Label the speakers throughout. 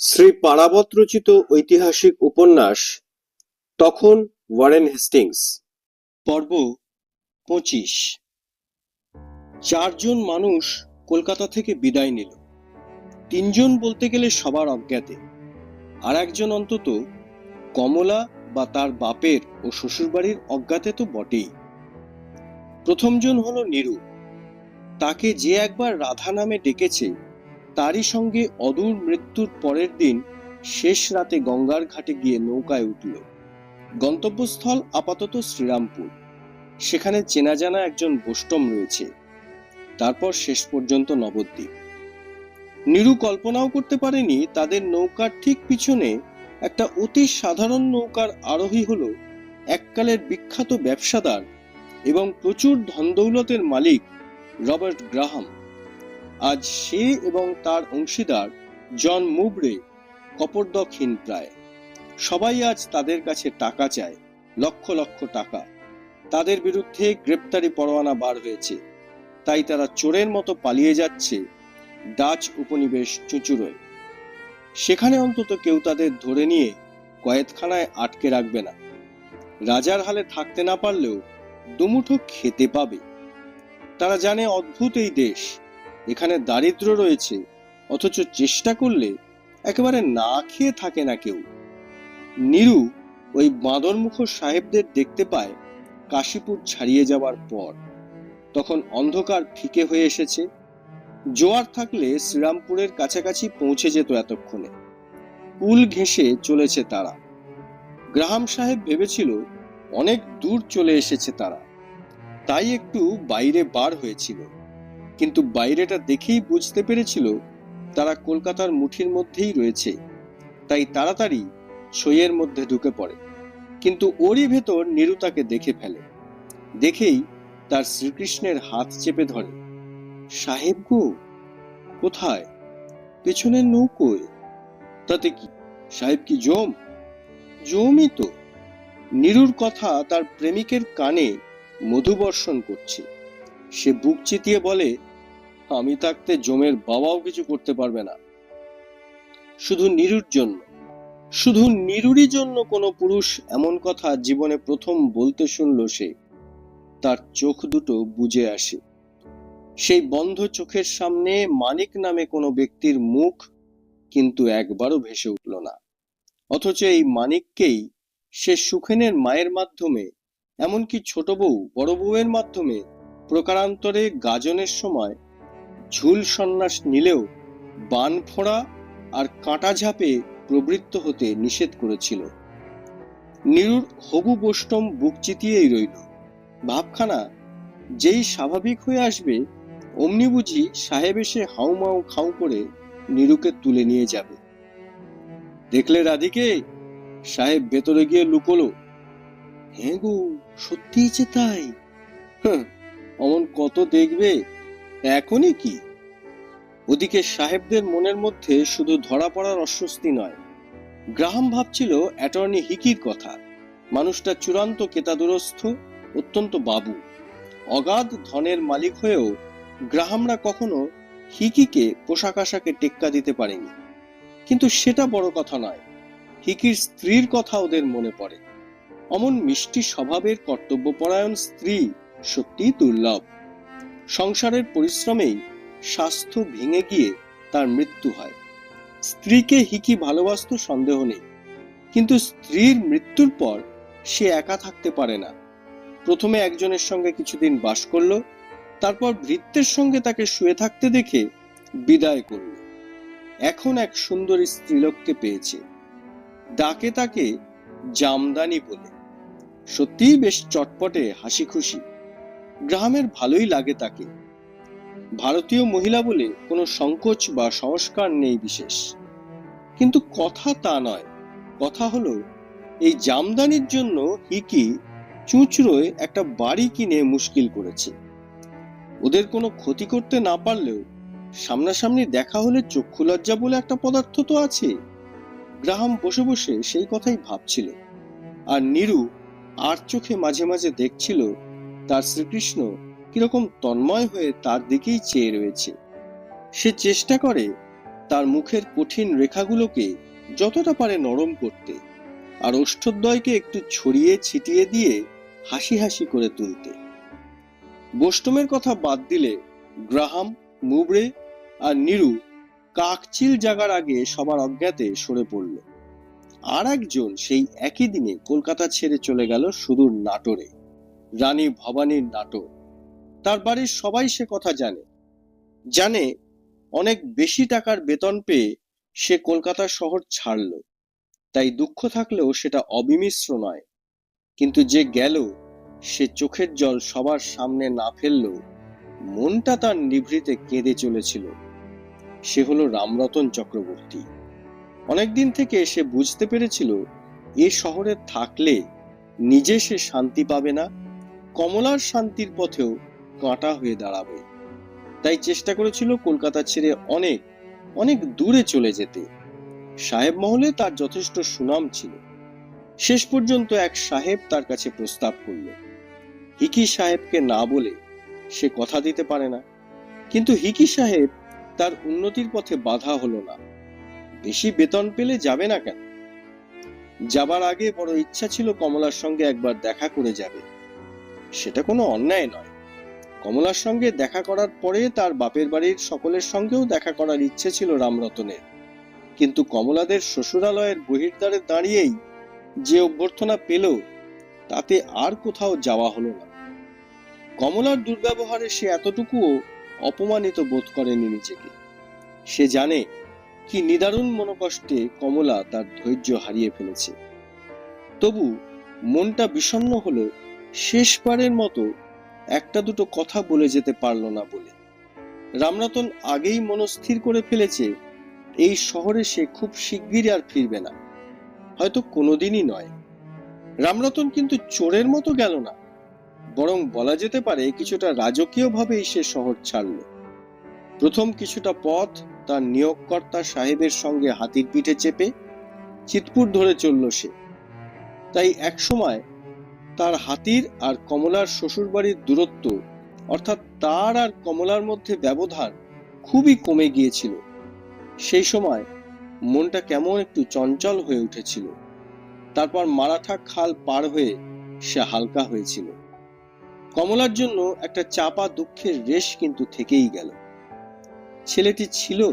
Speaker 1: শ্রী পারাবত রচিত ঐতিহাসিক উপন্যাস, তখন ওয়ারেন হেস্টিংস, পর্ব পঁচিশ। চারজন মানুষ কলকাতা থেকে বিদায় নিল। তিনজন বলতে গেলে সবার অজ্ঞাতে, আর একজন অন্তত কমলা বা তার বাপের ও শ্বশুরবাড়ির অজ্ঞাতে তো বটেই। প্রথমজন হলো নিরু। তাকে যে একবার রাধা নামে ডেকেছে তারই সঙ্গে অদূর মৃত্যুর পরের দিন শেষ রাতে গঙ্গার ঘাটে গিয়ে নৌকায় উঠল। গন্তব্যস্থল আপাতত শ্রীরামপুর। সেখানে চেনা জানা একজন বৈষ্টম রয়েছে। তারপর শেষ পর্যন্ত নবদ্বীপ। নিরু কল্পনাও করতে পারেনি তাদের নৌকার ঠিক পিছনে একটা অতি সাধারণ নৌকার আরোহী হল এককালের বিখ্যাত ব্যবসাদার এবং প্রচুর ধনদৌলতের মালিক রবার্ট গ্রাহাম। আজ সে এবং তার অংশীদার জন মুবরে কপরদক্ষহীন প্রায়। সবাই আজ তাদের কাছে টাকা চায়, লক্ষ লক্ষ টাকা। তাদের বিরুদ্ধে গ্রেপ্তারি পরোয়ানা বার হয়েছে। তাই তারা চোরের মতো পালিয়ে যাচ্ছে ডাচ উপনিবেশ চুঁচুড়োয়। সেখানে অন্তত কেউ তাদের ধরে নিয়ে কয়েদখানায় আটকে রাখবে না। রাজার হালে থাকতে না পারলেও দুমুঠো খেতে পাবে। তারা জানে অদ্ভুত এই দেশ। এখানে দারিদ্র রয়েছে, অথচ চেষ্টা করলে একেবারে না খেয়ে থাকে না কেউ। নিরু ওই বাঁদরমুখ সাহেবদের দেখতে পায় কাশীপুর ছাড়িয়ে যাওয়ার পর। তখন অন্ধকার ফিকে হয়ে এসেছে। জোয়ার থাকলে শ্রীরামপুরের কাছাকাছি পৌঁছে যেত এতক্ষণে। কুল ঘেঁষে চলেছে তারা। গ্রাহাম সাহেব ভেবেছিল অনেক দূর চলে এসেছে তারা। তাই একটু বাইরে বার হয়েছিল। কিন্তু বাইরেটা দেখেই বুঝতে পেরেছিল তারা কলকাতার মুঠির মধ্যেই রয়েছে। তাই তাড়াতাড়ি ছইয়ের মধ্যে ঢুকে পড়ে। কিন্তু ওরই ভেতর নিরু তাকে দেখে ফেলে। দেখেই তার শ্রীকৃষ্ণের হাত চেপে ধরে। সাহেব গো, কোথায়? পেছনের নৌকোয়। তাতে কি, সাহেব কি জম? জমই তো। নিরুর কথা তার প্রেমিকের কানে মধুবর্ষণ করছে। সে বুক চিতিয়ে বলে আমি থাকতে জমের বাবাও কিছু করতে পারবে না। শুধু নিরুর জন্য। শুধু নিরুরই জন্য কোনো পুরুষ এমন কথা জীবনে প্রথম বলতে শুনল সে। তার চোখ দুটো বুঝে আসে। সেই বন্ধ চোখের সামনে মানিক নামে কোনো ব্যক্তির মুখ কিন্তু একবারও ভেসে উঠল না। অথচ এই মানিককেই সে সুখেনের মায়ের মাধ্যমে, এমনকি ছোট বউ, বড় বউয়ের মাধ্যমে প্রকারান্তরে গাজনের সময় ঝুল সন্ন্যাস নিলেও বান ফোড়া আর কাঁটা ঝাঁপে প্রবৃত্ত হতে নিষেধ করেছিল। নিরুর হবু বৈষ্টম বুক চিতিয়েই রইল। ভাবখানা যেই স্বাভাবিক হয়ে আসবে অমনি বুঝি সাহেব এসে হাউমাউ খাউ করে নিরুকে তুলে নিয়ে যাবে। দেখলে রাধিকে? সাহেব ভেতরে গিয়ে লুকোলো। হ্যাঁ গো সত্যিই যে তাই। হ্যাঁ, অমন কত দেখবে? এখনই কি? ওদিকে সাহেবদের মনের মধ্যে শুধু ধরা পড়ার অস্বস্তি নয়। গ্রাহাম ভাবছিল, অ্যাটর্নি হিকির কথা। মানুষটা চূড়ান্ত কেতাদুরস্থ, অত্যন্ত বাবু। অগাধ ধনের মালিক হয়েও গ্রাহামরা কখনো হিকিকে পোশাক আশাকে টেক্কা দিতে পারেনি। কিন্তু সেটা বড় কথা নয়। হিকির স্ত্রীর কথা ওদের মনে পড়ে। অমন মিষ্টি স্বভাবের কর্তব্যপরায়ণ স্ত্রী সত্যিই দুর্লভ। সংসারের পরিশ্রমেই স্বাস্থ্য ভেঙে গিয়ে তার মৃত্যু হয়। স্ত্রীকে হিকি ভালোবাসত সন্দেহ নেই, কিন্তু স্ত্রীর মৃত্যুর পর সে একা থাকতে পারে না। প্রথমে একজনের সঙ্গে কিছুদিন বাস করল, তারপর ভৃত্যের সঙ্গে তাকে শুয়ে থাকতে দেখে বিদায় করল। এখন এক সুন্দরী স্ত্রীলোককে পেয়েছে। ডাকে তাকে জামদানি বলে। সত্যিই বেশ চটপটে হাসি খুশি গ্রামের ভালোই লাগে তাকে। ভারতীয় মহিলা বলে কোনো সংকোচ বা সংস্কার নেই বিশেষ। কিন্তু কথা তা নয়। কথা হলো, এই জামদানির জন্য হিকি চুঁচড়োয় একটা বাড়ি কিনে মুশকিল করেছে। ওদের কোনো ক্ষতি করতে না পারলেও সামনাসামনি দেখা হলে চক্ষু লজ্জা বলে একটা পদার্থ তো আছে। গ্রাহাম বসে বসে সেই কথাই ভাবছিল। আর নিরু আর চোখে মাঝে মাঝে দেখছিল তার শ্রীকৃষ্ণ কীরকম তন্ময় হয়ে তার দিকেই চেয়ে রয়েছে। সে চেষ্টা করে তার মুখের কঠিন রেখাগুলোকে যতটা পারে নরম করতে আর ওষ্ঠদ্বয়কে একটু ছড়িয়ে ছিটিয়ে দিয়ে হাসি হাসি করে তুলতে। বোষ্টমের কথা বাদ দিলে গ্রাহাম, মুবড়ে আর নিরু কাকচিল জাগার আগে সবার অজ্ঞাতে সরে পড়ল। আর একজন সেই একই দিনে কলকাতা ছেড়ে চলে গেল সুদূর নাটোরে। রানী ভবানীর নাটোর তার বাড়ির সবাই সে কথা জানে। জানে অনেক বেশি টাকার বেতন পেয়ে সে কলকাতা শহর ছাড়ল। তাই দুঃখ থাকলেও সেটা অবিমিশ্র নয়। কিন্তু যে গেল, সে চোখের জল সবার সামনে না ফেললেও মনটা তার নিভৃতে কেঁদে চলেছিল। সে হলো রামরতন চক্রবর্তী। অনেকদিন থেকে সে বুঝতে পেরেছিল, এ শহরে থাকলে নিজে সে শান্তি পাবে না। কমলার শান্তির পথেও কাঁটা হয়ে দাঁড়াবে। তাই চেষ্টা করেছিল কলকাতা ছেড়ে অনেক অনেক দূরে চলে যেতে। সাহেব মহলে তার যথেষ্ট সুনাম ছিল। শেষ পর্যন্ত এক সাহেব তার কাছে প্রস্তাব করল। হিকি সাহেবকে না বলে সে কথা দিতে পারে না। কিন্তু হিকি সাহেব তার উন্নতির পথে বাধা হলো না। বেশি বেতন পেলে যাবে না কেন? যাবার আগে বড় ইচ্ছা ছিল কমলার সঙ্গে একবার দেখা করে যাবে। সেটা কোনো অন্যায় নয়। কমলার সঙ্গে দেখা করার পরে তার বাপের বাড়ির সকলের সঙ্গেও দেখা করার ইচ্ছে ছিল রামরতনের। কিন্তু কমলাদের শ্বশুরালয়ের বহির্দ্বারে দাঁড়িয়েই যে অভ্যর্থনা পেল, তাতে আর কোথাও যাওয়া হলো না। কমলার দুর্ব্যবহারে সে এতটুকুও অপমানিত বোধ করেনি নিজেকে। সে জানে কি নিদারুণ মনোকষ্টে কমলা তার ধৈর্য হারিয়ে ফেলেছে। তবু মনটা বিষণ্ণ হলো শেষবারের মতো একটা দুটো কথা বলে যেতে পারল না বলে। রামরতন আগেই মনস্থির করে ফেলেছে, এই শহরে সে খুব শিগগিরই আর ফিরবে না। হয়তো কোনোদিনই নয়। রামরতন কিন্তু চোরের মতো গেল না। বরং বলা যেতে পারে কিছুটা রাজকীয় ভাবেই সে শহর ছাড়ল। প্রথম কিছুটা পথ তার নিয়োগকর্তা সাহেবের সঙ্গে হাতির পিঠে চেপে চিতপুর ধরে চলল সে। তাই একসময় তার হাতির আর কমলার শ্বশুরবাড়ির দূরত্ব, অর্থাৎ তার আর কমলার মধ্যে ব্যবধান খুবই কমে গিয়েছিল। সেই সময় মনটা কেমন একটু চঞ্চল হয়ে উঠেছিল। তারপর মারাঠা খাল পার হয়ে সে হালকা হয়েছিল। কমলার জন্য একটা চাপা দুঃখের রেশ কিন্তু থেকেই গেল। ছেলেটি ছিল,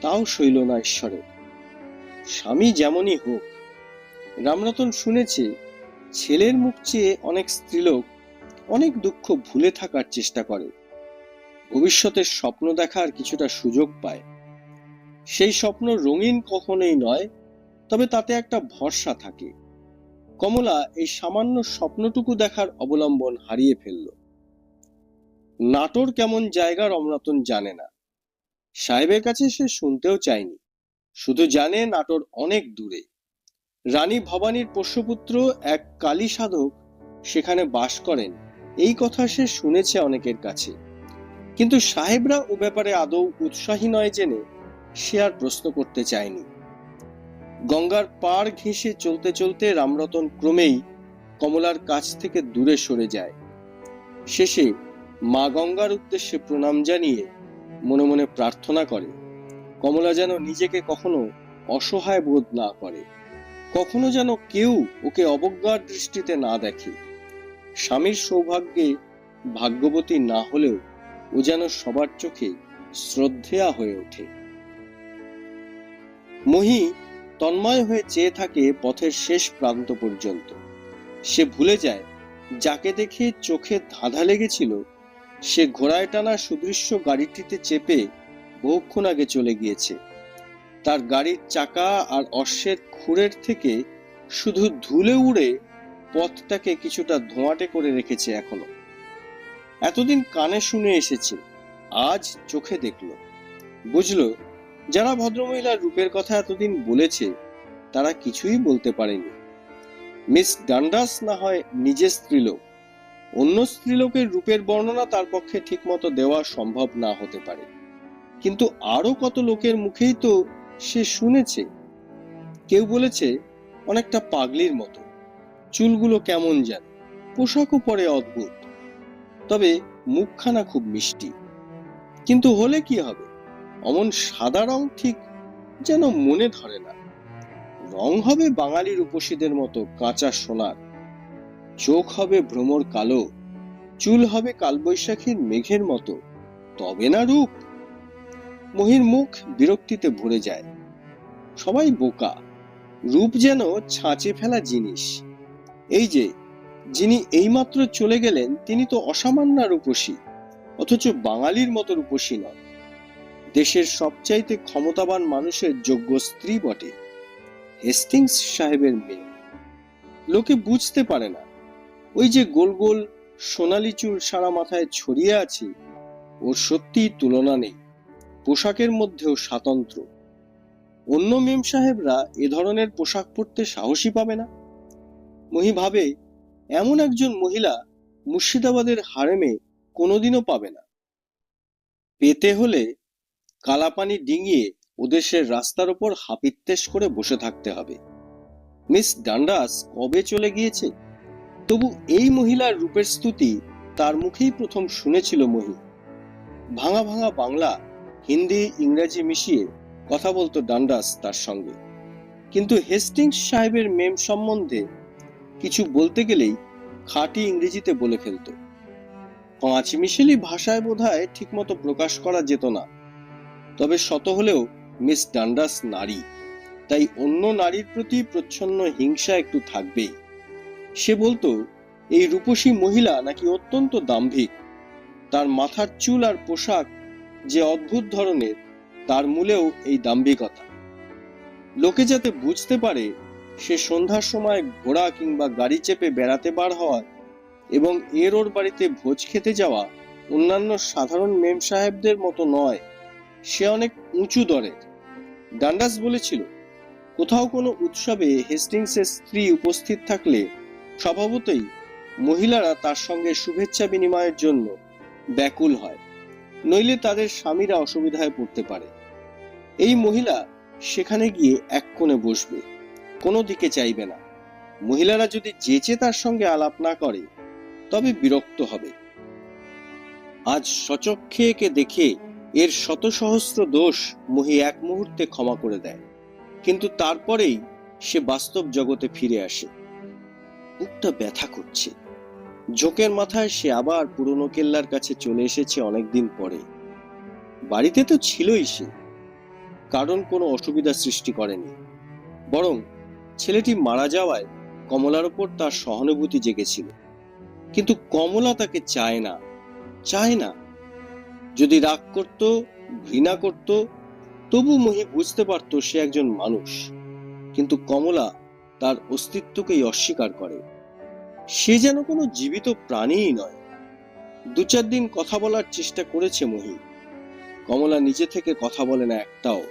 Speaker 1: তাও সইল না ঈশ্বরের। স্বামী যেমনই হোক, রামরতন শুনেছে ছেলের মুখ চেয়ে অনেক স্ত্রীলোক অনেক দুঃখ ভুলে থাকার চেষ্টা করে। ভবিষ্যতের স্বপ্ন দেখার কিছুটা সুযোগ পায়। সেই স্বপ্ন রঙিন কখনোই নয়, তবে তাতে একটা ভরসা থাকে। কমলা এই সামান্য স্বপ্নটুকু দেখার অবলম্বন হারিয়ে ফেলল। নাটোর কেমন জায়গা রমরতন জানে না। সাহেবের কাছে সে শুনতেও চায়নি। শুধু জানে নাটোর অনেক দূরে। রানী ভবানীর পোষ্যপুত্র এক কালী সাধক সেখানে বাস করেন। এই কথা সে শুনেছে অনেকের কাছে। কিন্তু সাহেবরা ও ব্যাপারে আদৌ উৎসাহী নয় জেনে সে আর প্রশ্ন করতে চায়নি। গঙ্গার পাড় ঘেঁষে চলতে চলতে রামরতন ক্রমেই কমলার কাছ থেকে দূরে সরে যায়। শেষে মা গঙ্গার উদ্দেশ্যে প্রণাম জানিয়ে মনে মনে প্রার্থনা করে। কমলা যেন নিজেকে কখনো অসহায় বোধ না করে। কখনো যেন কেউ ওকে অবজ্ঞার দৃষ্টিতে না দেখে। স্বামীর সৌভাগ্যে ভাগ্যবতী না হলেও ও যেন সবার চোখে শ্রদ্ধেয়া হয়ে ওঠে। মহি তন্ময় হয়ে চেয়ে থাকে পথের শেষ প্রান্ত পর্যন্ত। সে ভুলে যায়, যাকে দেখে চোখে ধাঁধা লেগেছিল, সে ঘোড়ায় টানা সুদৃশ্য গাড়িটিতে চেপে বহুক্ষণ আগে চলে গিয়েছে। তার গাড়ির চাকা আর অশ্বের খুঁড়ের থেকে শুধু ধুলে উড়ে পথটাকে কিছুটা ধোঁয়াটে করে রেখেছে এখনও। এতদিন কানে শুনে এসেছে, আজ চোখে দেখল। বুঝলো, যারা ভদ্রমহিলার রূপের কথা এতদিন বলেছে, তারা কিছুই বলতে পারেনি। মিস ডান্ডাস না হয় নিজের স্ত্রীলোক, অন্য স্ত্রীলোকের রূপের বর্ণনা তার পক্ষে ঠিকমতো দেওয়া সম্ভব না হতে পারে। কিন্তু আরও কত লোকের মুখেই তো সে শুনেছে। কেউ বলেছে, অনেকটা পাগলির মতো। চুলগুলো কেমন যেন, পোশাকও পরে অদ্ভুত। তবে মুখখানা খুব মিষ্টি। কিন্তু হলে কি হবে? অমন সাদা রং ঠিক যেন মনে ধরে না। রং হবে বাঙালির উপসীদের মতো কাঁচা সোনার। চোখ হবে ভ্রমর কালো। চুল হবে কালবৈশাখীর মেঘের মতো। তবে না রূপ? মহির মুখ বিরক্তিতে ভরে যায়। সবাই বোকা। রূপ যেন ছাঁচে ফেলা জিনিস। এই যে, যিনি এইমাত্র চলে গেলেন, তিনি তো অসামান্য রূপসী অথচ বাঙালির মতো রূপসী নয় দেশের সবচাইতে ক্ষমতাবান মানুষের যোগ্য স্ত্রী বটে। হেস্টিংস সাহেবের মেয়ে। লোকে বুঝতে পারে না। ওই যে গোল গোল সোনালি চুল সারা মাথায় ছড়িয়ে আছে, ওর সত্যিই তুলনা নেই। পোশাকের মধ্যেও স্বাতন্ত্র। অন্য মেম সাহেবরা এ ধরনের পোশাক পরতে সাহসী পাবে না। মহি ভাবে, এমন একজন মহিলা মুর্শিদাবাদের হারেমে কোনোদিনও পাবে না। পেতে হলে কালাপানি ডিঙিয়ে ওদেশের রাস্তার ওপর হাপিত্তেশ করে বসে থাকতে হবে। মিস ডান্ডাস কবে চলে গিয়েছে? তবু এই মহিলার রূপের স্তুতি তার মুখেই প্রথম শুনেছিল মহি। ভাঙা ভাঙা বাংলা হিন্দি, ইংরেজি মিশিয়ে কথা বলতো ডান্ডাস তার সঙ্গে। কিন্তু হেস্টিংস সাহেবের মেম সম্বন্ধে কিছু বলতে গেলেই খাঁটি ইংরেজিতে বলে ফেলতো। পাঁচ মিশেলি ভাষায় বোধহয় ঠিকমতো প্রকাশ করা যেত না। তবে শত হলেও মিস ডান্ডাস নারী। তাই অন্য নারীর প্রতি প্রচ্ছন্ন হিংসা একটু থাকবেই। সে বলতো, এই রূপসী মহিলা নাকি অত্যন্ত দাম্ভিক। তার মাথার চুল আর পোশাক যে অদ্ভুত ধরনের, তার মূলেও এই দাম্ভিকতা। লোকে যাতে বুঝতে পারে, সে সন্ধ্যার সময় ঘোড়া কিংবা গাড়ি চেপে বেড়াতে বার হওয়া এবং এর ওর বাড়িতে ভোজ খেতে যাওয়া অন্যান্য সাধারণ মেম সাহেবদের মতো নয়, সে অনেক উঁচু দরের। ডান্ডাস বলেছিল, কোথাও কোনো উৎসবে হেস্টিংসের স্ত্রী উপস্থিত থাকলে স্বভাবতই মহিলারা তার সঙ্গে শুভেচ্ছা বিনিময়ের জন্য ব্যাকুল হয়। নইলে তাদের স্বামীরা অসুবিধায় পড়তে পারে। এই মহিলা সেখানে গিয়ে এক কোণে বসবে, কোনো দিকে চাইবে না। মহিলারা যদি যেচে তার সঙ্গে আলাপ না করে, তবে বিরক্ত হবে। আজ সচক্ষে একে দেখে এর শত সহস্র দোষ মহি এক মুহূর্তে ক্ষমা করে দেয়, কিন্তু তারপরেই সে বাস্তব জগতে ফিরে আসে। বুকটা ব্যথা করছে। ঝোঁকের মাথায় সে আবার পুরনো কেল্লার কাছে চলে এসেছে অনেকদিন পরে। বাড়িতে তো ছিলই সে। কারণ কোনো অসুবিধা সৃষ্টি করেনি। বরং ছেলেটি মারা যাওয়ায় কমলার ওপর তার সহানুভূতি জেগেছিল। কিন্তু কমলা তাকে চায় না চায় না। যদি রাগ করত, ঘৃণা করত, তবু মহি বুঝতে পারত সে একজন মানুষ। কিন্তু কমলা তার অস্তিত্বকেই অস্বীকার করে। সে যেন কোনো জীবিত প্রাণীই নয়। দু চার দিন কথা বলার চেষ্টা করেছে মহি কমলা নিজে থেকে কথা বলে না একটাও।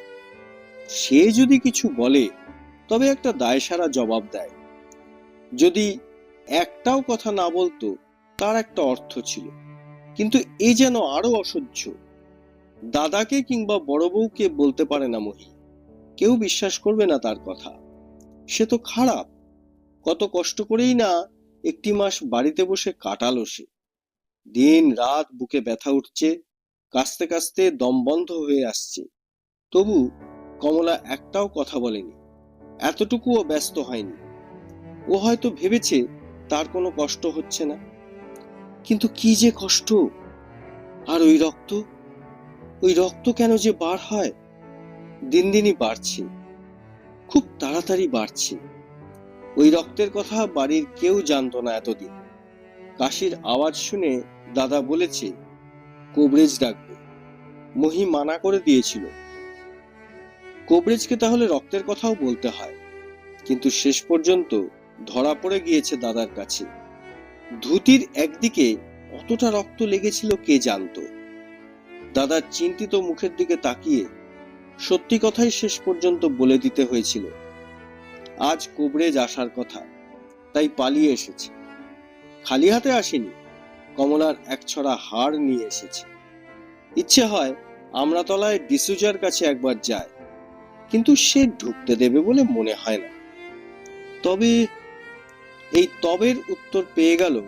Speaker 1: সে যদি কিছু বলে, তবে একটা দায়সারা জবাব দেয়। যদি একটাও কথা না বলতো, তার একটা অর্থ ছিল। কিন্তু এ যেন আরও অসহ্য। দাদাকে কিংবা বড় বউকে বলতে পারে না মহি কেউ বিশ্বাস করবে না তার কথা। সে তো খারাপ। কত কষ্ট করেই না একটি মাস বাড়িতে বসে কাটালো সে। দিন রাত বুকে ব্যথা উঠছে কাস্তে কাস্তে দম বন্ধ হয়ে আসছে। তবু কমলা একটাও কথা বলেনি। এতটুকুও ব্যস্ত হয়নি। ও হয়তো ভেবেছে তার কোনো কষ্ট হচ্ছে না। কিন্তু কি যে কষ্ট! আর ওই রক্ত? ওই রক্ত কেন যে বার হয়? দিন দিনই বাড়ছে। খুব তাড়াতাড়ি বাড়ছে। ওই রক্তের কথা বাড়ির কেউ জানতো না এতদিন। কাশির আওয়াজ শুনে দাদা বলেছে, কোবরেজ ডাকবে। মহি মানা করে দিয়েছিল। কোবরেজকে তাহলে রক্তের কথাও বলতে হয়। কিন্তু শেষ পর্যন্ত ধরা পড়ে গিয়েছে দাদার কাছে। ধুতির একদিকে কতটা রক্ত লেগেছিল কে জানতো। দাদার চিন্তিত মুখের দিকে তাকিয়ে সত্যি কথাই শেষ পর্যন্ত বলে দিতে হয়েছিল। আজ কোবরেজ আসার কথা। তাই পালিয়ে এসেছে। খালি হাতে আসেনি, কমলার এক ছড়া হাড় নিয়ে এসেছে। ইচ্ছে হয় আমরাতলায় ডিসুজার কাছে একবার যায় কিন্তু সে ঢুকতে দেবে বলে মনে হয় না। তবে এই তবের উত্তর পেয়ে গেল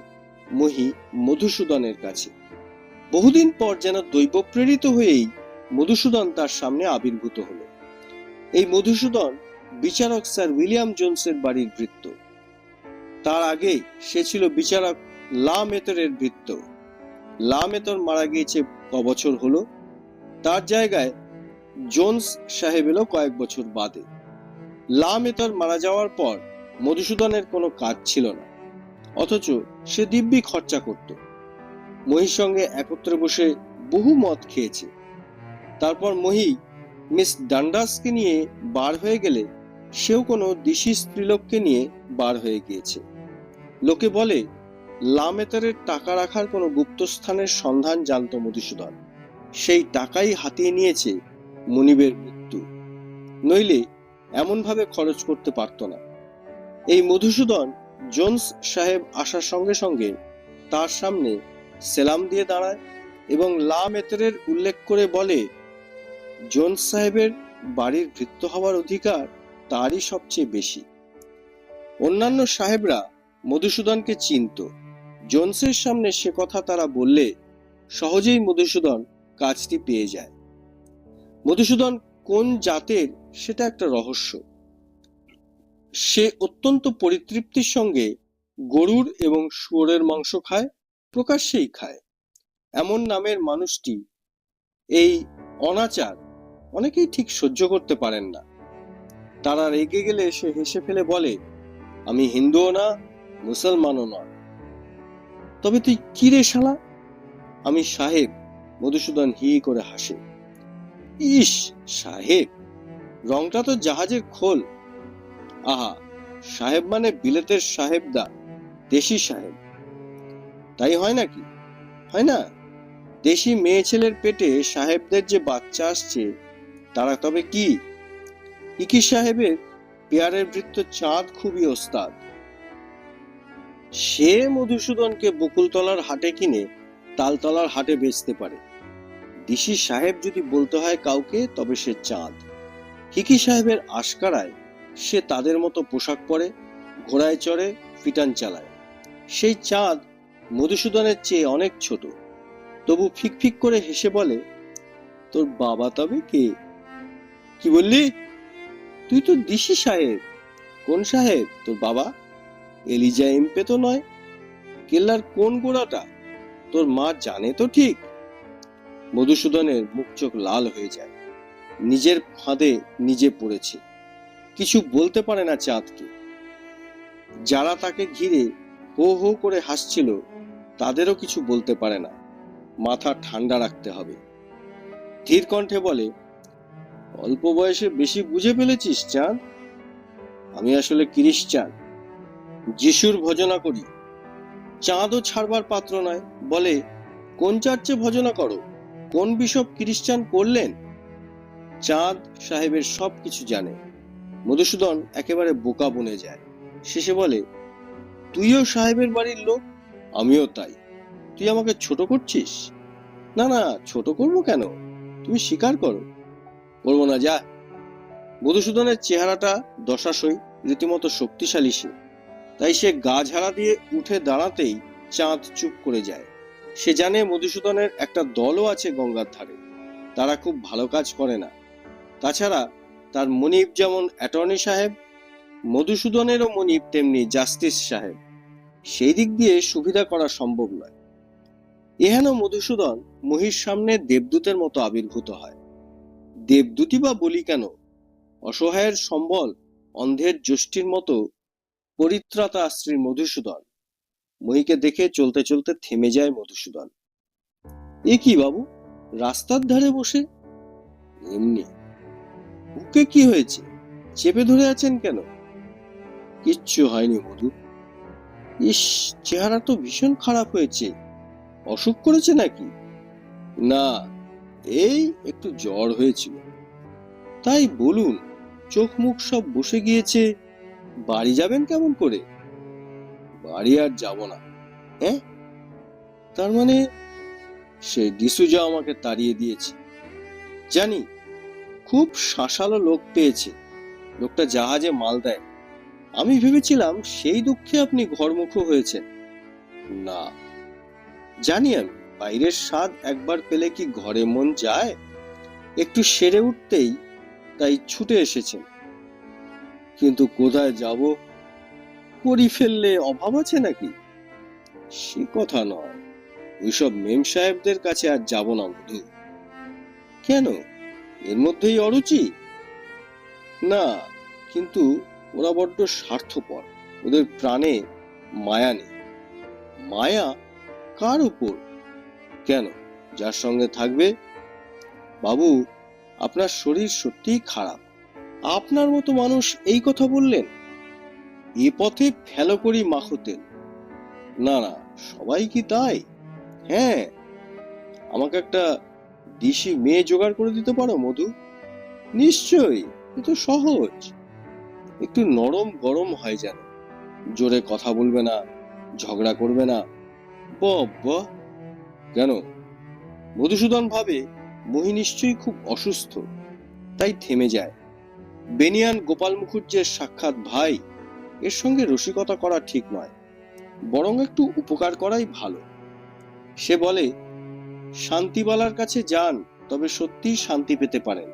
Speaker 1: মহি মধুসূদনের কাছে। বহুদিন পর যেন দৈব প্রেরিত হয়েই মধুসূদন তার সামনে আবির্ভূত হলো। এই মধুসূদন বিচারক স্যার উইলিয়াম জোনসের বাড়ির ভৃত্য তার আগে সে ছিল বিচারক লা মেতরের ভৃত্য লা মেতর মারা গিয়েছে ক বছর হলো। তার জায়গায় জোনস সাহেব এলো কয়েক বছর বাদে। লা মেতর মারা যাওয়ার পর মধুসূদনের কোনো কাজ ছিল না। অথচ সে দিব্যি খরচা করত। মহির সঙ্গে একত্রে বসে বহু মদ খেয়েছে। তারপর মহি মিস ডান্ডাসকে নিয়ে বার হয়ে গেলে সেও কোনো দিশি স্ত্রীলোককে নিয়ে বার হয়ে গিয়েছে। লোকে বলে, লামেতারের টাকা রাখার কোনো গুপ্তস্থানের সন্ধান জানত মধুসূদন। সেই টাকাই হাতিয়ে নিয়েছে মনিবের মৃত্যু। নইলে এমনভাবে খরচ করতে পারত না। এই মধুসূদন জোন্স সাহেব আসার সঙ্গে সঙ্গে তার সামনে সেলাম দিয়ে দাঁড়ায় এবং লা মেতরের উল্লেখ করে বলে, জোন্স সাহেবের বাড়ির ভৃত্য হওয়ার অধিকার তারই সবচেয়ে বেশি। অন্যান্য সাহেবরা মধুসূদনকে চিনত। জোন্সের সামনে সে কথা তারা বললে সহজেই মধুসূদন কাজটি পেয়ে যায়। মধুসূদন কোন জাতের সেটা একটা রহস্য। সে অত্যন্ত পরিতৃপ্তির সঙ্গে গরুর এবং শুয়োরের মাংস খায়, প্রকাশ্যেই খায়। এমন নামের মানুষটি এই অনাচার অনেকেই ঠিক সহ্য করতে পারেন না। তারা রেগে গেলে সে হেসে ফেলে বলে, আমি হিন্দুও না, মুসলমানও নয়। তবে তুই কি রে শালা? আমি সাহেব। মধুসূদন হি করে হাসে। ইস, সাহেব, রংটা তো জাহাজের খোল। আহা, সাহেব মানে বিলেতের সাহেবদা, দেশি সাহেব। তাই হয় নাকি? হয় না। দেশি মেয়ে ছেলের পেটে সাহেবদের যে বাচ্চা আসছে, তারা তবে কি ইকি সাহেবের পেয়ারের বৃত্ত চাঁদ খুবই ওস্তাদ। সে মধুসূদনকে বকুলতলার হাটে কিনে তালতলার হাটে বেচতে পারে। দিশি সাহেব যদি বলতে হয় কাউকে, তবে সে চাঁদ। হিকি সাহেবের আশকারায় সে তাদের মতো পোশাক পরে, ঘোড়ায় চড়ে, ফিটান চালায়। সেই চাঁদ মধুসূদনের চেয়ে অনেক ছোট। তবু ফিকফিক করে হেসে বলে, তোর বাবা তবে কে? কি বললি? তুই তো দিশি সাহেব। কোন সাহেব? তোর বাবা? এলিজা এমপে তো নয়। কেল্লার কোন গোড়াটা? তোর মা জানে তো ঠিক। মধুসূদনের মুখ চোখ লাল হয়ে যায়। নিজের ফাঁদে নিজে পড়েছে। কিছু বলতে পারে না চাঁদকে। যারা তাকে ঘিরে হো হো করে হাসছিল, তাদেরও কিছু বলতে পারে না। মাথা ঠান্ডা রাখতে হবে। ধীর কণ্ঠে বলে অল্প বয়সে বেশি বুঝে ফেলেছিস, চাঁদ? আমি আসলে খ্রিস্টান যিশুর ভজনা করি। চাঁদও ছাড়বার পাত্র নয়। বলে, কোন চার্চে ভজনা করো? কোন বিশপ খ্রিস্টান করলেন? চাঁদ সাহেবের সব কিছু জানে। মধুসূদন একেবারে বোকা বনে যায়। শেষে বলে, তুইও সাহেবের বাড়ির লোক? আমিও তাই। তুই আমাকে ছোট করছিস? না না, ছোট করব কেন? তুমি স্বীকার করো। করব না যা মধুসূদনের চেহারাটা দশাশই, রীতিমতো শক্তিশালী সে। তাই সে গা ঝাড়া দিয়ে উঠে দাঁড়াতেই চাঁদ চুপ করে যায়। সে জানে মধুসূদনের একটা দলও আছে গঙ্গার ধারে। তারা খুব ভালো কাজ করে না। তাছাড়া তার মনিব যেমন অ্যাটর্নি সাহেব, মধুসূদনেরও মনিব তেমনি জাস্টিস সাহেব। সেই দিক দিয়ে সুবিধা করা সম্ভব নয়। এহেন মধুসূদন মহির সামনে দেবদূতের মতো আবির্ভূত হয়। দেবদূতি বা বলি কেন? অসহায়ের সম্বল অন্ধের যষ্টির মতো পরিত্রাতা শ্রী মধুসূদন। মহিকে দেখে চলতে চলতে থেমে যায় মধুসূদন। এ কি বাবু? রাস্তার ধারে বসে? এমনি। ওকে কি হয়েছে? চেপে ধরে আছেন কেন? কিচ্ছু হয়নি মধু। ইস, চেহারা তো ভীষণ খারাপ হয়েছে। অসুখ করেছে নাকি? না এই একটু জ্বর হয়েছিল। তাই বলুন চোখ মুখ সব বসে গিয়েছে। বাড়ি যাবেন কেমন করে? বাড়ি আর যাব না। হ্যাঁ? তার মানে সে ডিসুজা আমাকে তাড়িয়ে দিয়েছে। জানি, খুব শাসালো লোক পেয়েছে। লোকটা জাহাজে মাল দেয়। আমি ভেবেছিলাম সেই দুঃখে আপনি ঘরমুখ হয়েছেন। না, জানি আমি। বাইরের স্বাদ একবার পেলে কি ঘরে মন যায়? একটু সেরে উঠতেই তাই ছুটে এসেছেন কিন্তু কোথায় যাব? করি ফেললে অভাব আছে নাকি? সে কথা নয়। ওইসব মেম সাহেবদের কাছে আর যাব না মধু। কেন? এর মধ্যেই অরুচি? না, কিন্তু ওরা বড্ড স্বার্থপর। ওদের প্রাণে মায়া নেই। মায়া কার উপর? কেন? যার সঙ্গে থাকবে? বাবু, আপনার শরীর সত্যিই খারাপ। আপনার মতো মানুষ এই কথা বললেন? এ পথে ফেলো করি মাখতেন না না, সবাই কি তাই? হ্যাঁ। আমাকে একটা দিশি মেয়ে জোগাড় করে দিতে পারো, মধু? নিশ্চয়ই, এ তো সহজ। একটু নরম গরম হয় যেন। জোরে কথা বলবে না, ঝগড়া করবে না। বাবা কেন মধুসূদন ভাবে মহি নিশ্চয়ই খুব অসুস্থ, তাই থেমে যায়। বেনিয়ান গোপাল মুখুজ্জের সাক্ষাৎ ভাই, এর সঙ্গে রসিকতা করা ঠিক নয়, বরং একটু উপকার করাই ভালো। সে বলে শান্তিবালার কাছে যান, তবে সত্যিই শান্তি পেতে পারেন।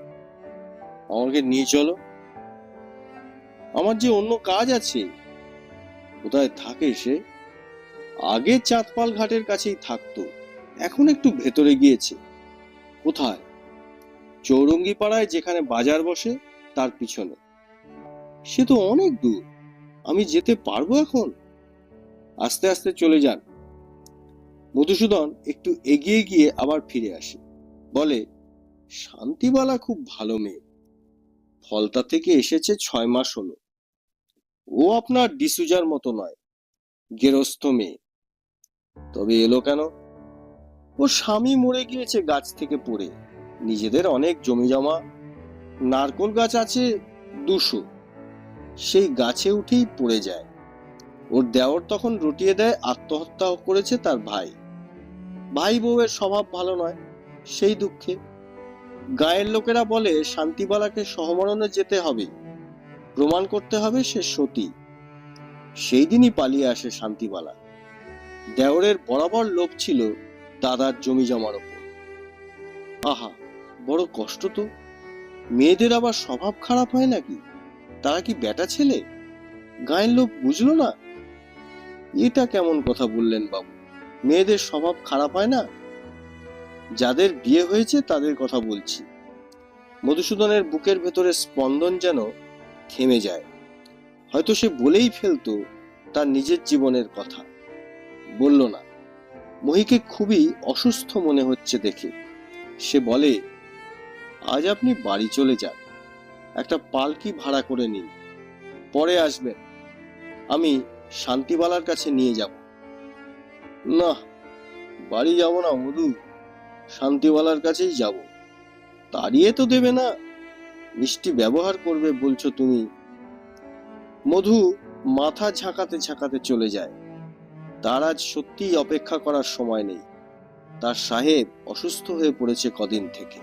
Speaker 1: আমাকে নিয়ে চলো। আমার যে অন্য কাজ আছে, কোথায় থাকে সে? আগে চাঁদপাল ঘাটের কাছেই থাকতো। এখন একটু ভেতরে গিয়েছে। কোথায়? চৌরঙ্গি পাড়ায় যেখানে বাজার বসে, তার পিছনে। সে তো অনেক দূর। আমি যেতে পারব এখন? আস্তে আস্তে চলে যান। মধুসূদন একটু এগিয়ে গিয়ে আবার ফিরে আসে। বলে, শান্তিবালা খুব ভালো মেয়ে। ফলতা থেকে এসেছে ছয় মাস হলো। ও আপনার ডিসুজার মতো নয়, গেরস্থ মেয়ে। তবে এলো কেন? ও স্বামী মরে গিয়েছে গাছ থেকে পড়ে। নিজেদের অনেক জমি জমা নারকোল গাছ আছে দুশো। সেই গাছে উঠেই পড়ে যায়। ওর দেওর তখন রটিয়ে দেয় আত্মহত্যা করেছে তার ভাই। ভাই বউয়ের স্বভাব ভালো নয়, সেই দুঃখে। গায়ের লোকেরা বলে, শান্তিবালাকে সহমরণে যেতে হবে। প্রমাণ করতে হবে সে সতী। সেই দিনই পালিয়ে আসে শান্তিবালা। দেওরের বরাবর লোভ ছিল দাদার জমি জমার ওপর। আহা, বড় কষ্ট তো। মেয়েদের আবার স্বভাব খারাপ হয় নাকি? তারা কি বেটা ছেলে? গায়ের লোক বুঝলো না? এটা কেমন কথা বললেন বাবু? মেয়েদের স্বভাব খারাপ হয় না? যাদের বিয়ে হয়েছে তাদের কথা বলছি। মধুসূদনের বুকের ভেতরে স্পন্দন যেন থেমে যায়। হয়তো সে বলেই ফেলতো তার নিজের জীবনের কথা। বলল না। মহিকে খুবই অসুস্থ মনে হচ্ছে দেখে। সে বলে, আজ আপনি বাড়ি চলে যান। একটা পালকি ভাড়া করে নিন। পরে আসবেন। আমি শান্তিবালার কাছে নিয়ে যাব। না, বাড়ি যাব না মধু। শান্তিবালার কাছেই যাব। তাড়িয়ে তো দেবে না। মিষ্টি ব্যবহার করবে বলছো তুমি? মধু মাথা ঝাঁকাতে ঝাঁকাতে চলে যায়। তার আজ সত্যিই অপেক্ষা করার সময় নেই। তার সাহেব অসুস্থ হয়ে পড়েছে কদিন থেকে।